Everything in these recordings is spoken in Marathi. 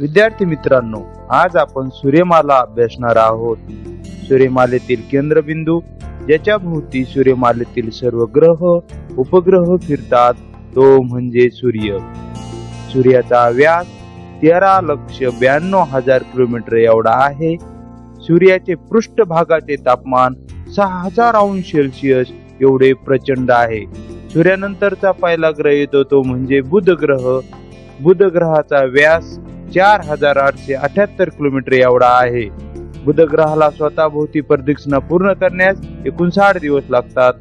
विद्यार्थी मित्रांनो आज आपण सूर्यमाला अभ्यासणार आहोत. सूर्यमालेतील केंद्रबिंदू ज्याच्या भोवती सूर्यमालेतील सर्व ग्रह उपग्रह फिरतात तो म्हणजे सूर्य. सूर्याचा व्यास तेरा लक्ष ब्याण्णव हजार किलोमीटर एवढा आहे. सूर्याचे पृष्ठभागाचे तापमान सहा हजार अंश सेल्सिअस एवढे प्रचंड आहे. सूर्यानंतरचा पहिला ग्रह येतो तो म्हणजे बुध ग्रह. बुध ग्रहाचा व्यास चार हजार आठशे अठ्याहत्तर किलोमीटर एवढा आहे. बुध ग्रहाला स्वतःभोवती प्रदक्षिणा पूर्ण करण्यास एकूण साठ दिवस लागतात.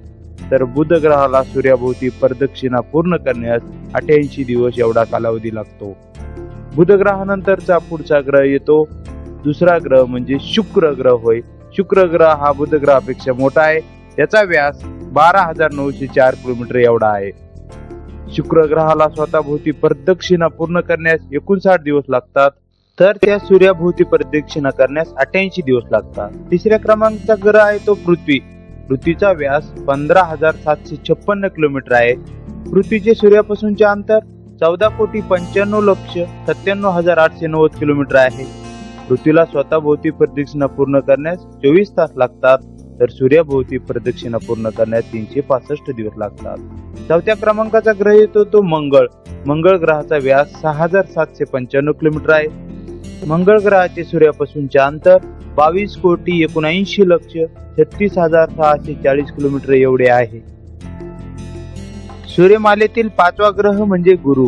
तर बुध ग्रहाला सूर्याभोवती प्रदक्षिणा पूर्ण करण्यास अठ्याऐंशी दिवस एवढा कालावधी लागतो. बुध ग्रहानंतरचा पुढचा ग्रह येतो. दुसरा ग्रह म्हणजे शुक्र ग्रह होय. शुक्र ग्रह हा बुध ग्रहापेक्षा मोठा आहे. त्याचा व्यास बारा हजार नऊशे चार किलोमीटर एवढा आहे. शुक्र ग्रहाला स्वतःभोवती प्रदक्षिणा पूर्ण करण्यास एकोणसाठ दिवस लागतात तर त्या सूर्याभोवती प्रदक्षिणा करण्यास अठ्याऐंशी दिवस लागतात. तिसऱ्या क्रमांकाचा ग्रह आहे तो पृथ्वी. पृथ्वीचा व्यास पंधरा हजार सातशे छप्पन्न किलोमीटर आहे. पृथ्वीचे सूर्यापासूनचे अंतर चौदा कोटी पंच्याण्णव लक्ष सत्त्याण्णव हजार आठशे नव्वद किलोमीटर आहे. पृथ्वीला स्वतःभोवती प्रदक्षिणा पूर्ण करण्यास चोवीस तास लागतात. तर सूर्याभोवती प्रदक्षिणा पूर्ण करण्यास तीनशे पासष्ट दिवस लागतात. चौथ्या क्रमांकाचा ग्रह येतो तो मंगळ. मंगळ ग्रहाचा व्यास सहा हजार सातशे पंच्याण्णव किलोमीटर आहे. मंगळ ग्रहाचे सूर्यापासूनचे अंतर बावीस कोटी एकोणऐंशी लक्ष छत्तीस हजार सहाशे चाळीस किलोमीटर एवढे आहे. सूर्यमालेतील पाचवा ग्रह म्हणजे गुरु.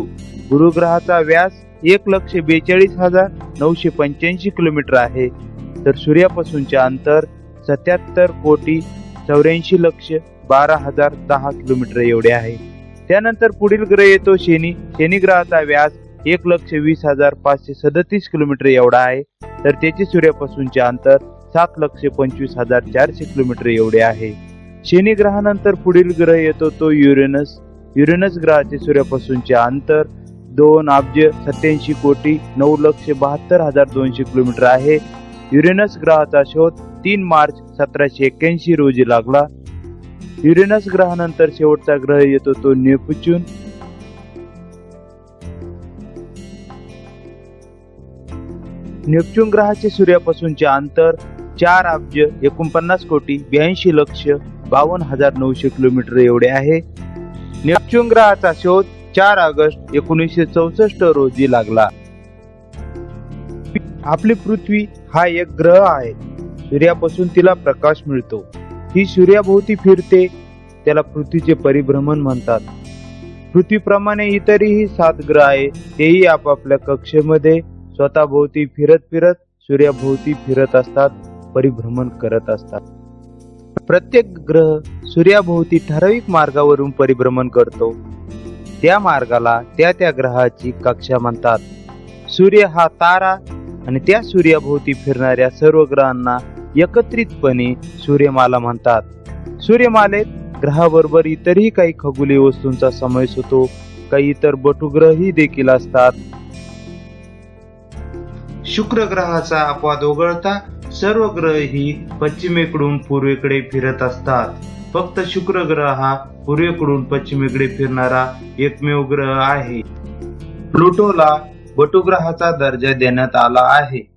गुरु ग्रहाचा व्यास एक लक्ष बेचाळीस हजार नऊशे पंच्याऐंशी किलोमीटर आहे. तर सूर्यापासूनचे अंतर सत्याहत्तर कोटी चौऱ्याऐंशी लक्ष बारा हजार दहा किलोमीटर एवढे आहे. त्यानंतर पुढील ग्रह येतो शनी. शनी ग्रहाचा व्यास एक लक्ष वीस हजार पाचशे सदतीस किलोमीटर एवढा आहे. तर त्याचे सूर्यापासूनचे अंतर सात लक्ष पंचवीस हजार चारशे किलोमीटर एवढे आहे. शनी ग्रहानंतर पुढील ग्रह येतो तो युरेनस. युरेनस ग्रहाचे सूर्यापासूनचे अंतर दोन अब्ज सत्याऐंशी कोटी नऊ लक्ष बहात्तर हजार दोनशे किलोमीटर आहे. युरेनस ग्रहाचा शोध तीन मार्च सतराशे एक्क्याऐंशी रोजी लागला. युरेनस ग्रहानंतर शेवटचा ग्रह येतो तो नेपच्यून नेपच्यून ग्रहाचे सूर्यापासूनचे अंतर चार अब्ज एकोणपन्नास कोटी ब्याऐंशी लक्ष बावन्न हजार नऊशे किलोमीटर एवढे आहे. नेपच्यून ग्रहाचा शोध चार ऑगस्ट एकोणीसशे चौसष्ट रोजी लागला. आपली पृथ्वी हा एक ग्रह आहे. सूर्यापासून तिला प्रकाश मिळतो. ही सूर्याभोवती फिरते त्याला पृथ्वीचे परिभ्रमण म्हणतात. पृथ्वीप्रमाणे इतरही सात ग्रह आहे तेही आपापल्या कक्षेमध्ये स्वतःभोवती फिरत फिरत सूर्याभोवती फिरत असतात परिभ्रमण करत असतात. प्रत्येक ग्रह सूर्याभोवती ठराविक मार्गावरून परिभ्रमण करतो. त्या मार्गाला त्या त्या ग्रहाची कक्षा म्हणतात. सूर्य हा तारा आणि त्या सूर्याभोवती फिरणाऱ्या सर्व ग्रहांना एकत्रितपणे सूर्यमाला म्हणतात. सूर्यमालेत ग्रहाबरोबर इतरही काही खगोलीय वस्तूंचा समावेश होतो. काही इतर बटुग्रहही देखील असतात. शुक्र ग्रहाचा अपवाद वगळता सर्व ग्रह ही पश्चिमेकडून पूर्वेकडे फिरत असतात. फक्त शुक्र ग्रह हा पूर्वेकडून पश्चिमेकडे फिरणारा एकमेव ग्रह आहे. प्लुटोला बटुग्रहाचा दर्जा देण्यात आला आहे.